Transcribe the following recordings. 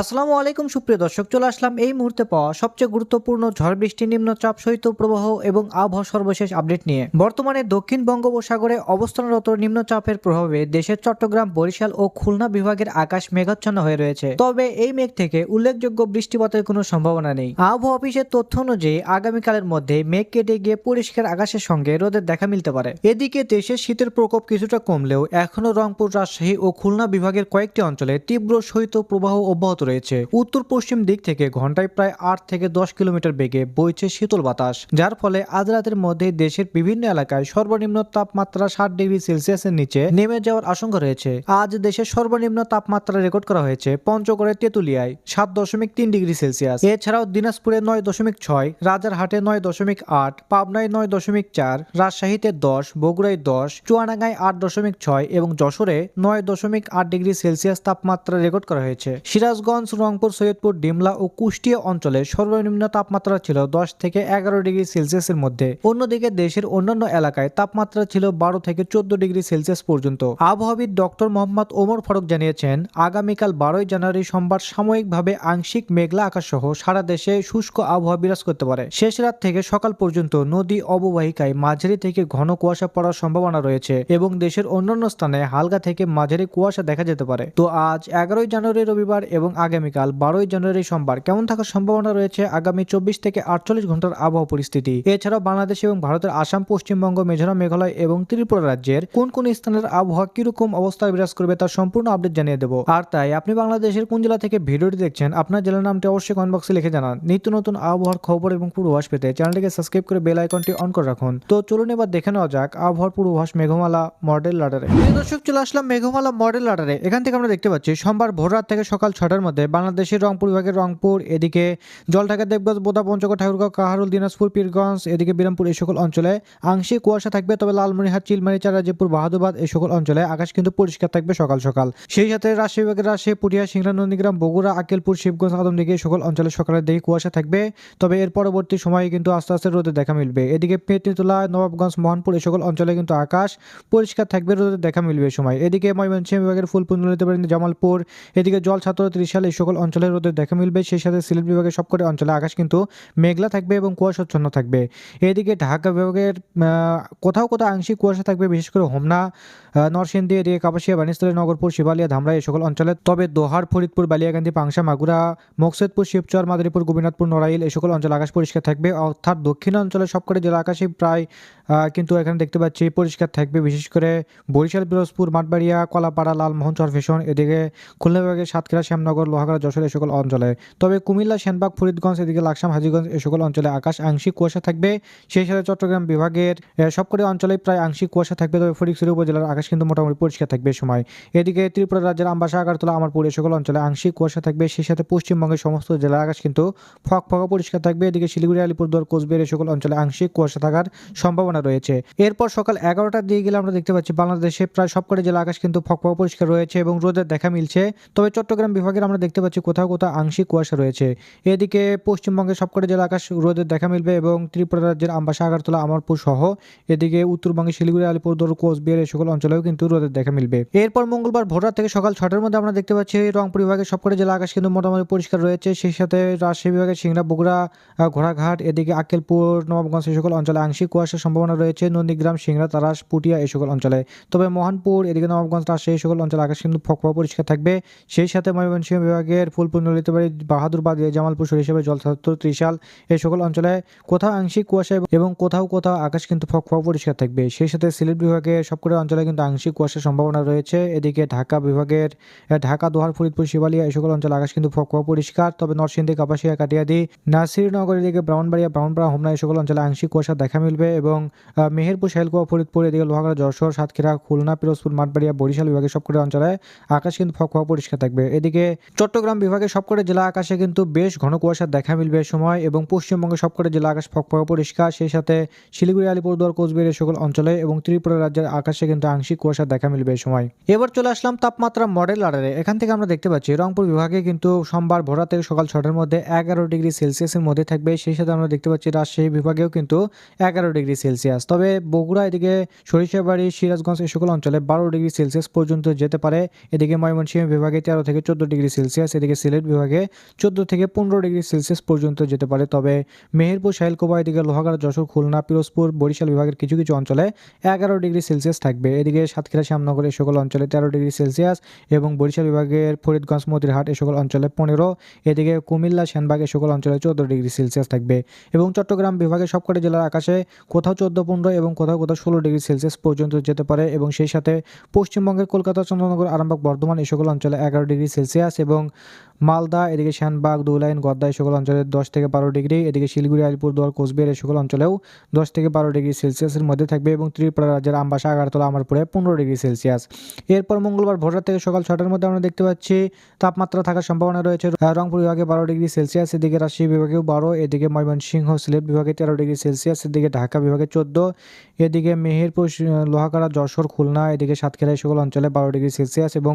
আসসালামু আলাইকুম, সুপ্রিয় দর্শক, চলে আসলাম এই মুহূর্তে পাওয়া সবচেয়ে গুরুত্বপূর্ণ ঝড় বৃষ্টি, নিম্নচাপ শৈত্য প্রবাহ এবং আবহাওয়া সর্বশেষ আপডেট নিয়ে। বর্তমানে দক্ষিণ বঙ্গোপসাগরে অবস্থানরত নিম্নচাপের প্রভাবে দেশের চট্টগ্রাম, বরিশাল ও খুলনা বিভাগের আকাশ মেঘাচ্ছন্ন হয়ে রয়েছে। তবে এই মেঘ থেকে উল্লেখযোগ্য বৃষ্টিপাতের কোনো সম্ভাবনা নেই। আবহাওয়া অফিসের তথ্য অনুযায়ী আগামীকালের মধ্যে মেঘ কেটে গিয়ে পরিষ্কার আকাশের সঙ্গে রোদের দেখা মিলতে পারে। এদিকে দেশের শীতের প্রকোপ কিছুটা কমলেও এখনও রংপুর, রাজশাহী ও খুলনা বিভাগের কয়েকটি অঞ্চলে তীব্র শৈত্য প্রবাহ অব্যাহত রয়েছে। উত্তর পশ্চিম দিক থেকে ঘন্টায় প্রায় আট থেকে দশ কিলোমিটার বেগে বইছে শীতল বাতাস, যার ফলে আজ রাতের মধ্যে দেশের বিভিন্ন এলাকায় সর্বনিম্ন তাপমাত্রা ষাট ডিগ্রি সেলসিয়াসের নিচে নেমে যাওয়ার আশঙ্কা রয়েছে। আজ দেশের সর্বনিম্ন তাপমাত্রা রেকর্ড করা হয়েছে পঞ্চগড়ের তেঁতুলিয়ায়, সাত দশমিক তিন ডিগ্রি সেলসিয়াস। এছাড়াও দিনাজপুরে নয় দশমিক ছয়, রাজারহাটে নয় দশমিক আট, পাবনায় নয় দশমিক চার, রাজশাহীতে দশ, বগুড়ায় দশ, চুয়াডাঙ্গায় আট দশমিক ছয় এবং যশোরে নয় দশমিক আট ডিগ্রি সেলসিয়াস তাপমাত্রা রেকর্ড করা হয়েছে। সিরাজগঞ্জ রংপুর, সৈয়দপুর, ডিমলা ও কুষ্টিয়া অঞ্চলে সর্বনিম্ন তাপমাত্রা ছিল দশ থেকে এগারো ডিগ্রি সেলসিয়াসের মধ্যে। অন্যদিকে দেশের অন্যান্য এলাকায় তাপমাত্রা ছিল বারো থেকে চোদ্দ ডিগ্রি সেলসিয়াস পর্যন্ত। আবহাওয়াবিদ ডক্টর মোহাম্মদ ওমর ফারুক জানিয়েছেন, আগামীকাল বারোই জানুয়ারি সোমবার সাময়িকভাবে আংশিক মেঘলা আকাশ সহ সারা দেশে শুষ্ক আবহাওয়া বিরাজ করতে পারে। শেষ রাত থেকে সকাল পর্যন্ত নদী অববাহিকায় মাঝারি থেকে ঘন কুয়াশা পড়ার সম্ভাবনা রয়েছে এবং দেশের অন্যান্য স্থানে হালকা থেকে মাঝারি কুয়াশা দেখা যেতে পারে। তো আজ এগারোই জানুয়ারি রবিবার এবং আগামীকাল বারোই জানুয়ারি সোমবার কেমন থাকার সম্ভাবনা রয়েছে আগামী চব্বিশ থেকে আটচল্লিশ ঘণ্টার আবহাওয়া পরিস্থিতি। এছাড়াও বাংলাদেশ এবং ভারতের আসাম, পশ্চিমবঙ্গ, মিজোরাম, মেঘালয় এবং ত্রিপুরা রাজ্যের কোন কোন স্থানের আবহাওয়া কীরকম অবস্থায় বিরাজ করবে তার সম্পূর্ণ আপডেট জানিয়ে দেবো। আর তাই আপনি বাংলাদেশের কোন জেলা থেকে ভিডিওটি দেখছেন, আপনার জেলার নামটি অবশ্যই কমেন্ট বক্সে লিখে জানান। নিত্য নতুন আবহাওয়ার খবর এবং পূর্বাভাস পেতে চ্যানেলটিকে সাবস্ক্রাইব করে বেল আইকনটি অন করে রাখুন। তো চলুন এবার দেখে নেওয়া যাক আবহাওয়ার পূর্বাভাস মেঘমালা মডেল লাডারে দর্শক, চলে আসলাম মেঘমালা মডেল লাডারে এখান থেকে আমরা দেখতে পাচ্ছি, সোমবার ভোর রাত থেকে সকাল ছটার মধ্যে বাংলাদেশের রংপুর বিভাগের রংপুর, এদিকে জলঢাকা, দেবগঞ্জ বোদা পঞ্চগড় ঠাকুরগাঁও, কাহারুল, দিনাজপুর, পীরগঞ্জ, এদিকে বিরামপুর এই সকল অঞ্চলে। আংশিক কুয়াশা থাকবে, তবে লালমনিরহাট, চিলমারি চারাজিপুর বাহাদুরবাদ এই সকল অঞ্চলে আকাশ কিন্তু পরিষ্কার থাকবে সকাল সকাল। সেই সাথে রাজশাহী বিভাগের রাজশাহী পুরিয়া সিংড়া নন্দীগ্রাম, বগুড়া আকেলপুর শিবগঞ্জ আদমদিঘি এই সকল অঞ্চলে সকালের দিকে কুয়াশা থাকবে, তবে এর পরবর্তী সময়ে কিন্তু আস্তে আস্তে রোদে দেখা মিলবে। এদিকে পেটনিতলা, নবাবগঞ্জ, মোহনপুর এই সকল অঞ্চলে কিন্তু আকাশ পরিষ্কার থাকবে, রোদে দেখা মিলবে সময়। এদিকে ময়মনসিংহ বিভাগের ফুলপুর জামালপুর, এদিকে জল ছাত্র ত্রিশাল এই সকল অঞ্চলে রোদে দেখা মিলবে। সেই সাথে সিলেট বিভাগের সবকটি অঞ্চলে আকাশ কিন্তু মেঘলা থাকবে এবং কুয়াশাচ্ছন্ন থাকবে। এদিকে ঢাকা বিভাগের কোথাও কোথাও আংশিক কুয়াশা থাকবে, বিশেষ করে হোমনা নরসিংদী, এদিকে কাপাসিয়া বানিস্তলী নগরপুর শিবালিয়া, ধামরা এই সকল অঞ্চলে। তবে দোহার, ফরিদপুর বালিয়াকান্দি পাংশা, মাগুরা, মকসেদপুর, শিবচর, মাদারীপুর গোবিনাথপুর নড়াইল এই সকল অঞ্চলে আকাশ পরিষ্কার থাকবে। অর্থাৎ দক্ষিণ অঞ্চলের সবকটি জেলা আকাশে প্রায় কিন্তু এখানে দেখতে পাচ্ছি পরিষ্কার থাকবে। বিশেষ করে বরিশাল, পিরোজপুর, মাঠবাড়িয়া, কলাপাড়া, লালমোহন, চরফেশন, এদিকে খুলনা বিভাগের সাতক্ষীরা, শ্যামনগর, লোহাগড়া, যশোর এই সকল অঞ্চলে। তবে কুমিল্লা, সেনবাগ, ফরিদগঞ্জ, এদিকে লাকসাম, হাজিগঞ্জ এই সকল অঞ্চলে আকাশ আংশিক কুয়াশা থাকবে। সেই সাথে চট্টগ্রাম বিভাগের সবকটি অঞ্চলে প্রায় আংশিক কুয়াশা থাকবে। তবে ফটিকছড়ি উপজেলার আকাশ কিন্তু মোটামুটি পরিষ্কার থাকবে সময়। এদিকে ত্রিপুরা রাজ্যের আমবাসা, আগারতলা, আমারপুর এই সকল অঞ্চলে আংশিক কুয়াশা থাকবে। সেই সাথে পশ্চিমবঙ্গের সমস্ত জেলার আকাশ কিন্তু ফক ফকা পরিষ্কার থাকবে। এদিকে শিলিগুড়ি, আলিপুরদুয়ার, কোচবিহার এই সকল অঞ্চলে আংশিক কুয়াশা থাকার সম্ভাবনা রয়েছে। এরপর সকাল এগারোটার দিকে গেলে আমরা দেখতে পাচ্ছি, বাংলাদেশে প্রায় সবকটি জেলা আকাশ কিন্তু ফকফক পরিষ্কার রয়েছে এবং রোদের দেখা মিলছে। তবে চট্টগ্রাম বিভাগের আমরা দেখতে পাচ্ছি, কোথাও কোথাও আংশিক কুয়াশা রয়েছে। এদিকে পশ্চিমবঙ্গের সবকটি জেলা আকাশ রোদের দেখা মিলবে এবং ত্রিপুরা রাজ্যের আমবাসা, আগারতলা, আমারপুর সহ এদিকে উত্তরবঙ্গে শিলিগুড়ি আলিপুরদুয়ার কোচবিহার এই সকল অঞ্চলেও কিন্তু রোদের দেখা মিলবে। এরপর মঙ্গলবার ভোর থেকে সকাল ছটার মধ্যে আমরা দেখতে পাচ্ছি, রংপুর বিভাগের সবকটি জেলা আকাশ কিন্তু মোটামুটি পরিষ্কার রয়েছে। সেই সাথে রাজশাহী বিভাগের সিংড়া, বগুড়া, ঘোড়াঘাট, এদিকে আক্কেলপুর, নবাবগঞ্জ এই সকল অঞ্চলে আংশিক কুয়াশার সম্ভাবনা রয়েছে নন্দীগ্রাম, সিংড়া, তারাস, পুটিয়া এই সকল অঞ্চলে। তবে মোহনপুর, এদিকে নবাবগঞ্জ রাজশাহী এই সকল অঞ্চলে আকাশ কিন্তু ফকফকা পরিষ্কার থাকবে। সেই সাথে ময়মনসিংহ বিভাগের ফুলপুর, নলিতবাড়ি বাহাদুরবাদ জামালপুর সরিষাবে জলছাত্র ত্রিশাল এই সকল অঞ্চলে কোথাও আংশিক কুয়াশা এবং কোথাও কোথাও আকাশ কিন্তু ফকফকা পরিষ্কার থাকবে। সেই সাথে সিলেট বিভাগের সবকটা অঞ্চলে কিন্তু আংশিক কুয়াশার সম্ভাবনা রয়েছে। এদিকে ঢাকা বিভাগের ঢাকা, দোহার, ফরিদপুর, শিবালিয়া এই সকল অঞ্চলে আকাশ কিন্তু ফকফকা পরিষ্কার। তবে নরসিংদী, কাপাসিয়া, কাটিয়াদি, নাসিরনগর এদিকে ব্রাহ্মণবাড়িয়া, ব্রাহ্মণপাড়া, হোমনা এই সকল অঞ্চলে আংশিক কুয়াশা দেখা মিলবে এবং মেহেরপুর শাইলকুয়া ফরিদপুর, এদিকে লোহাগড়া, যশোর, সাতক্ষীরা, খুলনা, পিরোজপুর, মাঠবাড়িয়া, বরিশাল বিভাগের সবকটি অঞ্চলে আকাশ কিন্তু ফকফকা পরিষ্কার থাকবে। এদিকে চট্টগ্রাম বিভাগের সবকটি জেলা আকাশে কিন্তু বেশ ঘন কুয়াশা দেখা মিলবে সময় এবং পশ্চিমবঙ্গের সবকটি জেলা আকাশ ফকফকা পরিষ্কার। সেই সাথে শিলিগুড়ি, আলিপুরদুয়ার, কোচবিহার সকল অঞ্চলে এবং ত্রিপুরা রাজ্যের আকাশে কিন্তু আংশিক কুয়াশা দেখা মিলবে সময়। এবার চলে আসলাম তাপমাত্রা মডেল আডারে এখান থেকে আমরা দেখতে পাচ্ছি রংপুর বিভাগে কিন্তু সোমবার ভোরা থেকে সকাল ছটার মধ্যে এগারো ডিগ্রি সেলসিয়াসের মধ্যে থাকবে। সেই সাথে আমরা দেখতে পাচ্ছি রাজশাহী বিভাগেও কিন্তু এগারো ডিগ্রি সেলসিয়াস। সেলসিয়াস। তবে বগুড়া এদিকে সরিষাবাড়ি, সিরাজগঞ্জ এই সকল অঞ্চলে বারো ডিগ্রি সেলসিয়াস পর্যন্ত যেতে পারে। এদিকে ময়মনসিংহ বিভাগে তেরো থেকে চোদ্দ ডিগ্রি সেলসিয়াস, এদিকে সিলেট বিভাগে চোদ্দ থেকে পনেরো ডিগ্রি সেলসিয়াস পর্যন্ত যেতে পারে। তবে মেহেরপুর, শাইলকোবা, এদিকে লোহাগাড়া, যশোর, খুলনা, পিরোজপুর, বরিশাল বিভাগের কিছু কিছু অঞ্চলে এগারো ডিগ্রি সেলসিয়াস থাকবে। এদিকে সাতক্ষীরা, শ্যামনগর এই সকল অঞ্চলে তেরো ডিগ্রি সেলসিয়াস এবং বরিশাল বিভাগের ফরিদগঞ্জ, মতিরহাট এই সকল অঞ্চলে পনেরো। এদিকে কুমিল্লা, সেনবাগ এই সকল অঞ্চলে চোদ্দ ডিগ্রি সেলসিয়াস থাকবে এবং চট্টগ্রাম বিভাগের সবকটি জেলার আকাশে কোথাও চোদ্দ পনেরো এবং কোথাও কোথাও ষোলো ডিগ্রি সেলসিয়াস পর্যন্ত যেতে পারে এবং সেই সাথে পশ্চিমবঙ্গের কলকাতা, চন্দ্রনগর, আরামবাগ, বর্ধমান এই সকল অঞ্চলে এগারো ডিগ্রি সেলসিয়াস এবং মালদা, এদিকে শ্যানবাগ দুলাইন, গদ্দা এই সকল অঞ্চলে দশ থেকে বারো ডিগ্রি, এদিকে শিলিগুড়ি আলিপুরদুয়ার কোচবিহার এই সকল অঞ্চলেও দশ থেকে বারো ডিগ্রি সেলসিয়াসের মধ্যে থাকবে এবং ত্রিপুরা রাজ্যের আমবাসা, আগারতলা আমারপুরে পনেরো ডিগ্রি সেলসিয়াস। এরপর মঙ্গলবার ভোররাত থেকে সকাল ছটার মধ্যে আমরা দেখতে পাচ্ছি, তাপমাত্রা থাকার সম্ভাবনা রয়েছে। রংপুর বিভাগে বারো ডিগ্রি সেলসিয়াস, এদিকে রাজশাহী বিভাগেও বারো, এদিকে ময়মনসিংহ সিলেট বিভাগে তেরো ডিগ্রি সেলসিয়াস, এদিকে ঢাকা বিভাগে চোদ্দ এদিকে মেহেরপুর আহ, লোহাগাড়া যশোর খুলনা এদিকে সাতক্ষীরা সকল অঞ্চলে বারো ডিগ্রি সেলসিয়াস এবং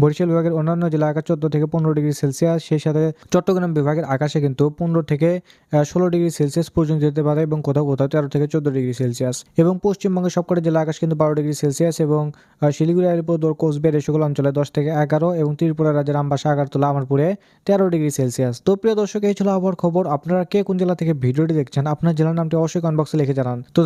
বরিশাল বিভাগের অন্যান্য জেলা আকাশ চোদ্দ থেকে পনেরো ডিগ্রি সেলসিয়াস। সেই সাথে চট্টগ্রাম বিভাগের আকাশে কিন্তু পনেরো থেকে ষোলো ডিগ্রি সেলসিয়াস পর্যন্ত যেতে পারে এবং কোথাও কোথাও তেরো থেকে চোদ্দ ডিগ্রি সেলসিয়াস। এবং পশ্চিমবঙ্গের সবকটা জেলা আকাশ কিন্তু বারো ডিগ্রি সেলসিয়াস এবং শিলিগুড়ি আলিপুরদুয়ার কোচবিহার এই সকল অঞ্চলে দশ থেকে এগারো এবং ত্রিপুরা রাজ্যের আমবাসা আগারতলা আমারপুরে তেরো ডিগ্রি সেলসিয়াস। তো প্রিয় দর্শক এই ছিল আবহাওয়ার খবর। আপনারা কে কোন জেলা থেকে ভিডিওটি দেখছেন আপনার জেলার নামটি অবশ্যই কমেন্ট বক্সে লিখে জানান। তো